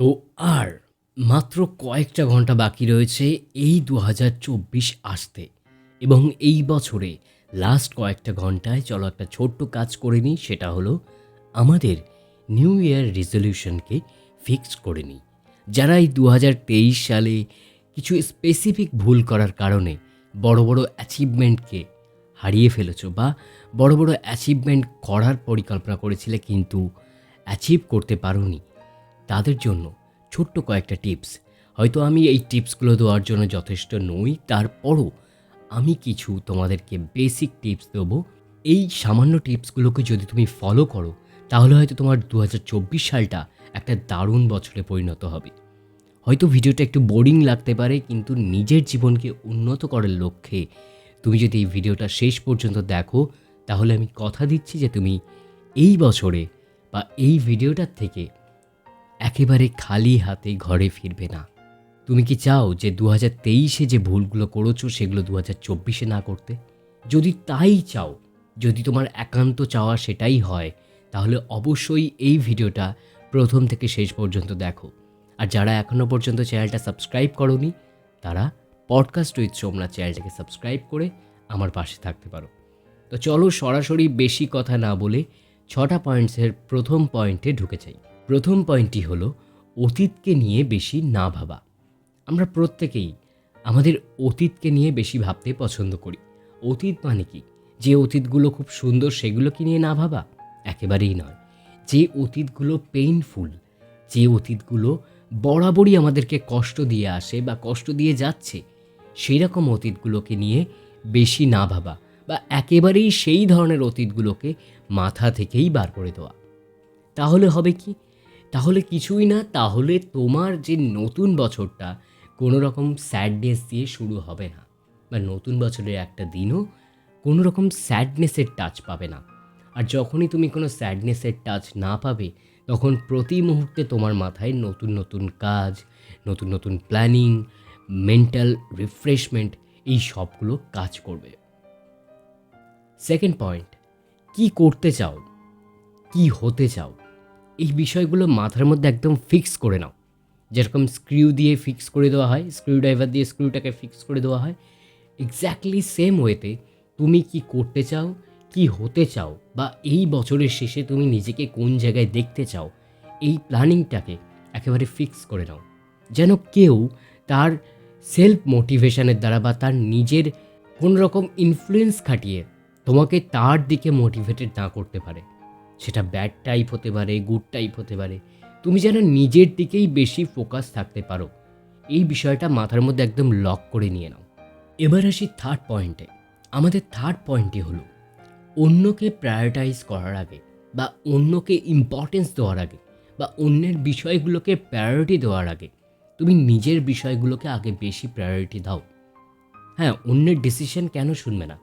তো আর মাত্র কয়েকটা ঘণ্টা বাকি রয়েছে এই দু হাজার চব্বিশ আসতে। এবং এই বছরে লাস্ট কয়েকটা ঘন্টায় চলো একটা ছোট্ট কাজ করে নিই, সেটা হলো আমাদের নিউ ইয়ার রেজলিউশনকে ফিক্স করে নিই। যারা এই দু হাজার তেইশ সালে কিছু স্পেসিফিক ভুল করার কারণে বড় বড় অ্যাচিভমেন্টকে হারিয়ে ফেলেছো বা বড় বড় অ্যাচিভমেন্ট করার পরিকল্পনা করেছিলে কিন্তু অ্যাচিভ করতে পারোনি তাদের জন্য ছোট্ট কয়েকটা টিপস। হয়তো আমি এই টিপসগুলো দেওয়ার জন্য যথেষ্ট নই, তারপরও আমি কিছু তোমাদেরকে বেসিক টিপস দেবো। এই সামান্য টিপসগুলোকে যদি তুমি ফলো করো, তাহলে হয়তো তোমার দু হাজার চব্বিশ সালটা একটা দারুণ বছরে পরিণত হবে। হয়তো ভিডিওটা একটু বোরিং লাগতে পারে, কিন্তু নিজের জীবনকে উন্নত করার লক্ষ্যে তুমি যদি এই ভিডিওটা শেষ পর্যন্ত দেখো, তাহলে আমি কথা দিচ্ছি যে তুমি এই বছরে বা এই ভিডিওটার থেকে একেবারে খালি হাতে ঘরে ফিরবে না। তুমি কি চাও যে দু হাজার তেইশে যে ভুলগুলো করেছ সেগুলো দু হাজার চব্বিশে না করতে? যদি তাই চাও, যদি তোমার একান্ত চাওয়া সেটাই হয়, তাহলে অবশ্যই এই ভিডিওটা প্রথম থেকে শেষ পর্যন্ত দেখো। আর যারা এখনও পর্যন্ত চ্যানেলটা সাবস্ক্রাইব করনি, তারা পডকাস্ট উইথ সোমনাথ চ্যানেলটাকে সাবস্ক্রাইব করে আমার পাশে থাকতে পারো। তো চলো সরাসরি বেশি কথা না বলে ছটা পয়েন্টসের প্রথম পয়েন্টে ঢুকে যাই। প্রথম পয়েন্টটি হলো, অতীতকে নিয়ে বেশি না ভাবা। আমরা প্রত্যেকেই আমাদের অতীতকে নিয়ে বেশি ভাবতে পছন্দ করি। অতীত মানে কি? যে অতীতগুলো খুব সুন্দর সেগুলোকে নিয়ে না ভাবা? একেবারেই নয়। যে অতীতগুলো পেইনফুল যে অতীতগুলো বরাবরই আমাদেরকে কষ্ট দিয়ে আসে বা কষ্ট দিয়ে যাচ্ছে সেই রকম অতীতগুলোকে নিয়ে বেশি না ভাবা বা একেবারেই সেই ধরনের অতীতগুলোকে মাথা থেকেই বার করে দেওয়া। তাহলে হবে কি? তাহলে কিছুই না, তাহলে তোমার যে নতুন বছরটা কোনো রকম স্যাডনেস দিয়ে শুরু হবে না। বা নতুন বছরের একটা দিনও কোনো রকম স্যাডনেসের টাচ পাবে না। আর যখনই তুমি কোনো স্যাডনেসের টাচ না পাবে, তখন প্রতি মুহূর্তে তোমার মাথায় নতুন নতুন কাজ, নতুন নতুন প্ল্যানিং, মেন্টাল রিফ্রেশমেন্ট এই সবগুলো কাজ করবে। সেকেন্ড পয়েন্ট, কি করতে চাও? কি হতে চাও? এই বিষয়গুলো মাথার মধ্যে একদম ফিক্স করে নাও। যেরকম স্ক্রিউ দিয়ে ফিক্স করে দেওয়া হয় স্ক্রিউ ড্রাইভার দিয়ে স্ক্রিউটাকে ফিক্স করে দেওয়া হয় এক্স্যাক্টলি সেম ওয়েতে তুমি কি করতে চাও, কি হতে চাও, বা এই বছরের শেষে তুমি নিজেকে কোন জায়গায় দেখতে চাও, এই প্ল্যানিংটাকে একেবারে ফিক্স করে নাও। যেন কেউ তার সেলফ মোটিভেশনের দ্বারা বা তার নিজের কোনো রকম ইনফ্লুয়েন্স খাটিয়ে তোমাকে তার দিকে মোটিভেটেড না করতে পারে। সেটা ব্যাড টাইপ হতে পারে গুড টাইপ হতে পারে। তুমি যেন নিজের দিকেই বেশি ফোকাস থাকতে পারো। এই বিষয়টা মাথার মধ্যে একদম লক করে নিয়ে নাও। এবার আসি থার্ড পয়েন্টে আমাদের থার্ড পয়েন্টটি হলো, অন্যকে প্রায়োরিটাইজ করার আগে বা অন্যকে ইম্পর্টেন্স দেওয়ার আগে বা অন্যের বিষয়গুলোকে প্রায়োরিটি দেওয়ার আগে তুমি নিজের বিষয়গুলোকে আগে বেশি প্রায়োরিটি দাও। হ্যাঁ অন্যের ডিসিশন কেন শুনবে না?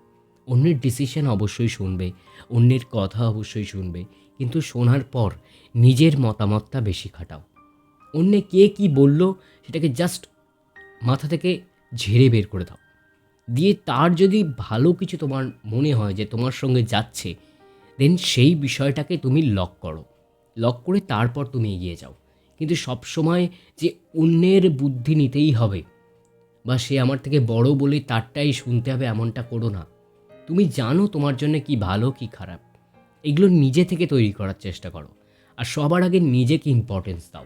অন্যের ডিসিশন অবশ্যই শুনবে, অন্যের কথা অবশ্যই শুনবে, কিন্তু শোনার পর নিজের মতামতটা বেশি খাটাও। অন্যে কে কি বলল সেটাকে জাস্ট মাথা থেকে ঝেড়ে বের করে দাও। দিয়ে তার যদি ভালো কিছু তোমার মনে হয় যে তোমার সঙ্গে যাচ্ছে দেন সেই বিষয়টাকে তুমি লক করো। লক করে তারপর তুমি এগিয়ে যাও। কিন্তু সবসময় যে অন্যের বুদ্ধি নিতেই হবে, বা সে আমার থেকে বড় বলে তারটাই শুনতে হবে এমনটা করো না। তুমি জানো তোমার জন্য কি ভালো, কি খারাপ? এগুলো নিজে থেকে তৈরি করার চেষ্টা করো। আর সবার আগে নিজেকে ইম্পর্টেন্স দাও।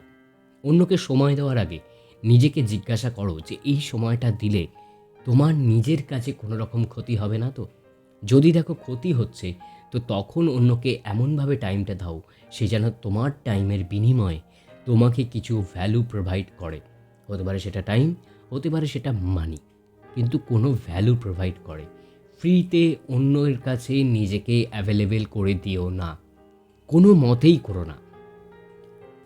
অন্যকে সময় দেওয়ার আগে নিজেকে জিজ্ঞাসা করো যে, এই সময়টা দিলে তোমার নিজের কাছে কোনো রকম ক্ষতি হবে না তো? যদি দেখো ক্ষতি হচ্ছে, তো তখন অন্যকে এমনভাবে টাইমটা দাও, সে যেন তোমার টাইমের বিনিময়ে তোমাকে কিছু ভ্যালু প্রোভাইড করে। হতে পারে সেটা টাইম হতে পারে সেটা মানি কিন্তু কোনো ভ্যালু প্রোভাইড করে। ফ্রিতে অন্যের কাছে নিজেকে অ্যাভেলেবেল করে দিও না। কোনো মতেই করো না।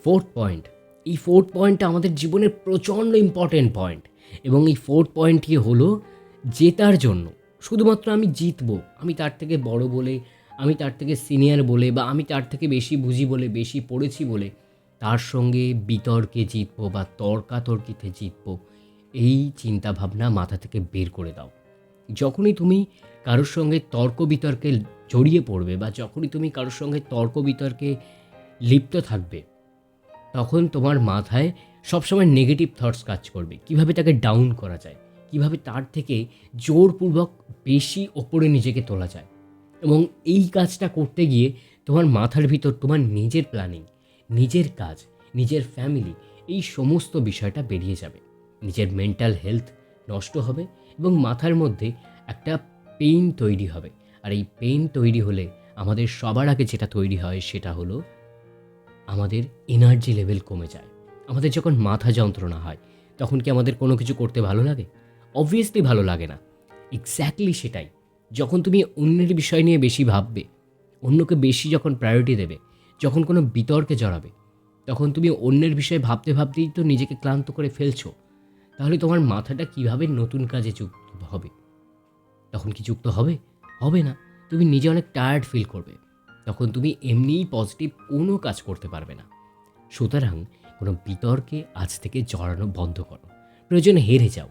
ফোর্থ পয়েন্ট এই ফোর্থ পয়েন্টটা আমাদের জীবনের প্রচণ্ড ইম্পর্টেন্ট পয়েন্ট এবং এই ফোর্থ পয়েন্টটি হলো? জেতার জন্য। শুধুমাত্র আমি জিতবো, আমি তার থেকে বড় বলে, আমি তার থেকে সিনিয়র বলে বা আমি তার থেকে বেশি বুঝি বলে, বেশি পড়েছি বলে তার সঙ্গে বিতর্কে জিতবো বা তর্কাতর্কিতে জিতবো, এই চিন্তাভাবনা মাথা থেকে বের করে দাও। যখনই তুমি কারোর সঙ্গে তর্ক বিতর্কে জড়িয়ে পড়বে বা যখনই তুমি কারোর সঙ্গে তর্ক বিতর্কে লিপ্ত থাকবে, তখন তোমার মাথায় সবসময় নেগেটিভ থটস কাজ করবে। কীভাবে তাকে ডাউন করা যায়? কীভাবে তার থেকে জোরপূর্বক বেশি ওপরে নিজেকে তোলা যায়? এবং এই কাজটা করতে গিয়ে তোমার মাথার ভিতর তোমার নিজের প্ল্যানিং নিজের কাজ, নিজের ফ্যামিলি এই সমস্ত বিষয়টা বেরিয়ে যাবে। নিজের মেন্টাল হেলথ নষ্ট হবে এবং মাথার মধ্যে একটা পেইন তৈরি হবে। আর এই পেইন তৈরি হলে আমাদের সবার আগে যেটা তৈরি হয় সেটা হলো আমাদের এনার্জি লেভেল কমে যায়। আমাদের যখন মাথা যন্ত্রণা হয়, তখন কি আমাদের কোনো কিছু করতে ভালো লাগে? অবভিয়াসলি ভালো লাগে না। এক্স্যাক্টলি সেটাই। যখন তুমি অন্যের বিষয় নিয়ে বেশি ভাববে, অন্যকে বেশি যখন প্রায়োরিটি দেবে, যখন কোনো বিতর্কে জড়াবে, তখন তুমি অন্যের বিষয়ে ভাবতে ভাবতেই তো নিজেকে ক্লান্ত করে ফেলছো। তাহলে তোমার মাথাটা কীভাবে নতুন কাজে যুক্ত হবে? তখন কি যুক্ত হবে? হবে না। তুমি নিজে অনেক টায়ার্ড ফিল করবে। তখন তুমি এমনিই পজিটিভ কোনো কাজ করতে পারবে না। সুতরাং কোনো বিতর্কে আজ থেকে জড়ানো বন্ধ করো। প্রয়োজনে হেরে যাও।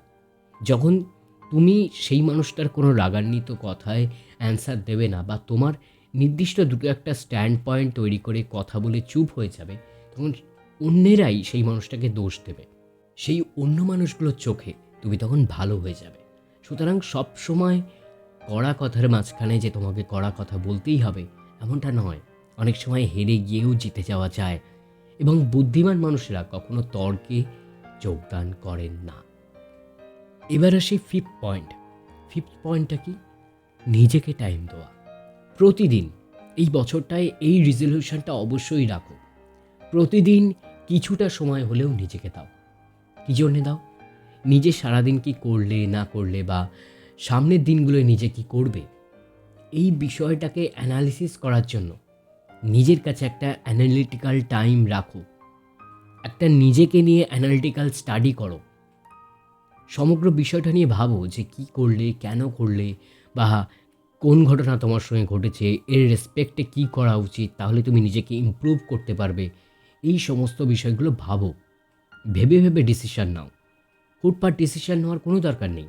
যখন তুমি সেই মানুষটার কোনো রাগান্বিত কথায় অ্যান্সার দেবে না বা তোমার নির্দিষ্ট দুটো একটা স্ট্যান্ড পয়েন্ট তৈরি করে কথা বলে চুপ হয়ে যাবে, তখন অন্যেরাই সেই মানুষটাকে দোষ দেবে। সেই অন্য মানুষগুলোর চোখে তুমি তখন ভালো হয়ে যাবে। সুতরাং সব সময় কড়া কথার মাঝখানে যে তোমাকে কড়া কথা বলতেই হবে, এমনটা নয়। অনেক সময় হেরে গিয়েও জিতে যাওয়া যায় এবং বুদ্ধিমান মানুষেরা কখনো তর্কে যোগদান করেন না। এবার আসি ফিফথ পয়েন্ট ফিফথ পয়েন্টটা কি? নিজেকে টাইম দেওয়া। প্রতিদিন এই বছরটায় এই রিজলিউশনটা অবশ্যই রাখো। প্রতিদিন কিছুটা সময় হলেও নিজেকে দাও। কী জন্যে দাও? নিজে সারাদিন কি করলে, না করলে বা সামনের দিনগুলোয় নিজে কি করবে? এই বিষয়টাকে অ্যানালিসিস করার জন্য নিজের কাছে একটা অ্যানালিটিক্যাল টাইম রাখো। একটা নিজেকে নিয়ে অ্যানালিটিক্যাল স্টাডি করো। সমগ্র বিষয়টা নিয়ে ভাবো যে কি করলে, কেন করলে বা কোন ঘটনা তোমার সঙ্গে ঘটেছে, এর রেসপেক্টে কি করা উচিত, তাহলে তুমি নিজেকে ইমপ্রুভ করতে পারবে। এই সমস্ত বিষয়গুলো ভাবো। ভেবে ভেবে ডিসিশন নাও। হুটপাট ডিসিশন নেওয়ার কোনো দরকার নেই।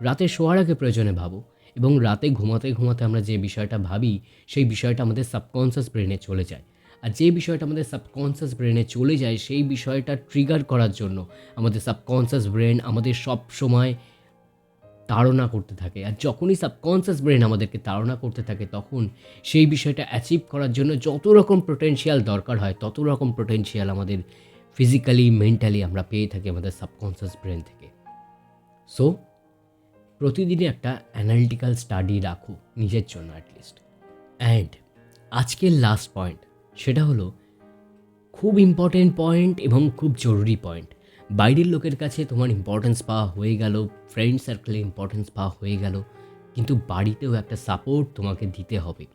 রাতে শোয়ার আগে প্রয়োজনে ভাবো এবং রাতে ঘুমাতে ঘুমাতে আমরা যে বিষয়টা ভাবি, সেই বিষয়টা আমাদের সাবকনসিয়াস ব্রেনে চলে যায়। আর যে বিষয়টা আমাদের সাবকনসিয়াস ব্রেনে চলে যায়, সেই বিষয়টা ট্রিগার করার জন্য আমাদের সাবকনসিয়াস ব্রেন আমাদের সব সময় তাড়না করতে থাকে। আর যখনই সাবকনসিয়াস ব্রেন আমাদেরকে তাড়না করতে থাকে, তখন সেই বিষয়টা অ্যাচিভ করার জন্য যত রকম পোটেনশিয়াল দরকার হয়, তত রকম পোটেনশিয়াল আমাদের ফিজিক্যালি মেন্টালি আমরা পেয়ে থাকি আমাদের সাবকনসিয়াস ব্রেন থেকে। সো প্রতিদিনই একটা অ্যানালিটিক্যাল স্টাডি রাখো নিজের জন্য অ্যাটলিস্ট অ্যান্ড আজকের লাস্ট পয়েন্ট সেটা হলো খুব ইম্পর্টেন্ট পয়েন্ট এবং খুব জরুরি পয়েন্ট বাইরের লোকের কাছে তোমার ইম্পর্টেন্স পাওয়া হয়ে গেল ফ্রেন্ড সার্কেলে ইম্পর্টেন্স পাওয়া হয়ে গেল, কিন্তু বাড়িতেও একটা সাপোর্ট তোমাকে দিতে হবে।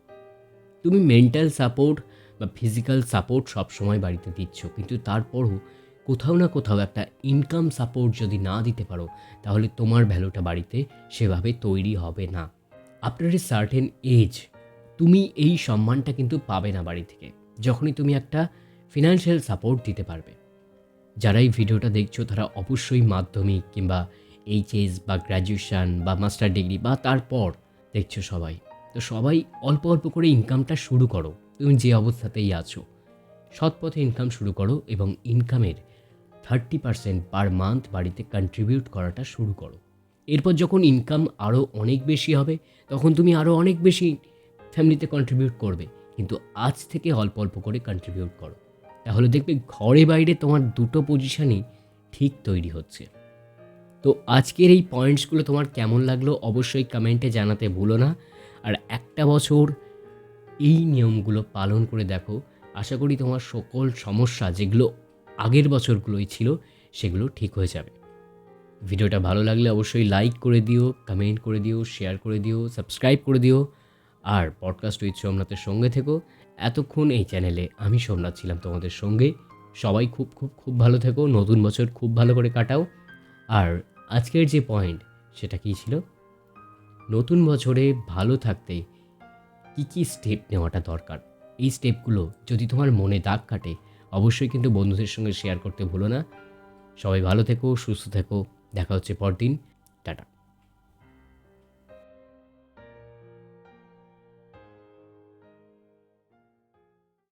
তুমি মেন্টাল সাপোর্ট বা ফিজিক্যাল সাপোর্ট সবসময় বাড়িতে দিচ্ছ। কিন্তু তারপরও কোথাও না কোথাও একটা ইনকাম সাপোর্ট যদি না দিতে পারো, তাহলে তোমার ভ্যালুটা বাড়িতে সেভাবে তৈরি হবে না। আফটার এ সার্টেন এজ তুমি এই সম্মানটা কিন্তু পাবে না বাড়ি থেকে, যখনই তুমি একটা ফিনান্সিয়াল সাপোর্ট দিতে পারবে। যারা এই ভিডিওটা দেখছ, তারা অবশ্যই মাধ্যমিক কিংবা এইচএস বা গ্র্যাজুয়েশন বা মাস্টার ডিগ্রি বা তারপর দেখছ সবাই। তো সবাই অল্প অল্প করে ইনকামটা শুরু করো। তুমি যে অবস্থাতেই আছো সৎ পথে ইনকাম শুরু করো এবং ইনকামের থার্টি পার্সেন্ট পার মান্থ বাড়িতে কন্ট্রিবিউট করাটা শুরু করো। এরপর যখন ইনকাম আরও অনেক বেশি হবে, তখন তুমি আরও অনেক বেশি ফ্যামিলিতে কন্ট্রিবিউট করবে, কিন্তু আজ থেকে অল্প অল্প করে কন্ট্রিবিউট করো। তাহলে দেখবে ঘরে বাইরে তোমার দুটো পজিশানই ঠিক তৈরি হচ্ছে। তো আজকের এই পয়েন্টসগুলো তোমার কেমন লাগল অবশ্যই কমেন্টে জানাতে ভুলো না। আর একটা বছর এই নিয়মগুলো পালন করে দেখো। আশা করি তোমার সকল সমস্যা যেগুলো আগের বছরগুলোই ছিল, সেগুলো ঠিক হয়ে যাবে। ভিডিওটা ভালো লাগলে অবশ্যই লাইক করে দিও কমেন্ট করে দিও শেয়ার করে দিও সাবস্ক্রাইব করে দিও। আর পডকাস্ট উইথ সোমনাথের সঙ্গে থেকো। এতক্ষণ এই চ্যানেলে আমি সোমনাথ ছিলাম তোমাদের সঙ্গে। সবাই খুব খুব খুব ভালো থেকো। নতুন বছর খুব ভালো করে কাটাও। আর আজকের যে পয়েন্ট সেটা কী ছিল? নতুন বছরে ভালো থাকতে কী কী স্টেপ নেওয়াটা দরকার? এই স্টেপগুলো যদি তোমার মনে দাগ কাটে, অবশ্যই কিন্তু বন্ধুদের সঙ্গে শেয়ার করতে ভুলো না। সবাই ভালো থেকো, সুস্থ থেকো। দেখা হচ্ছে পরদিন।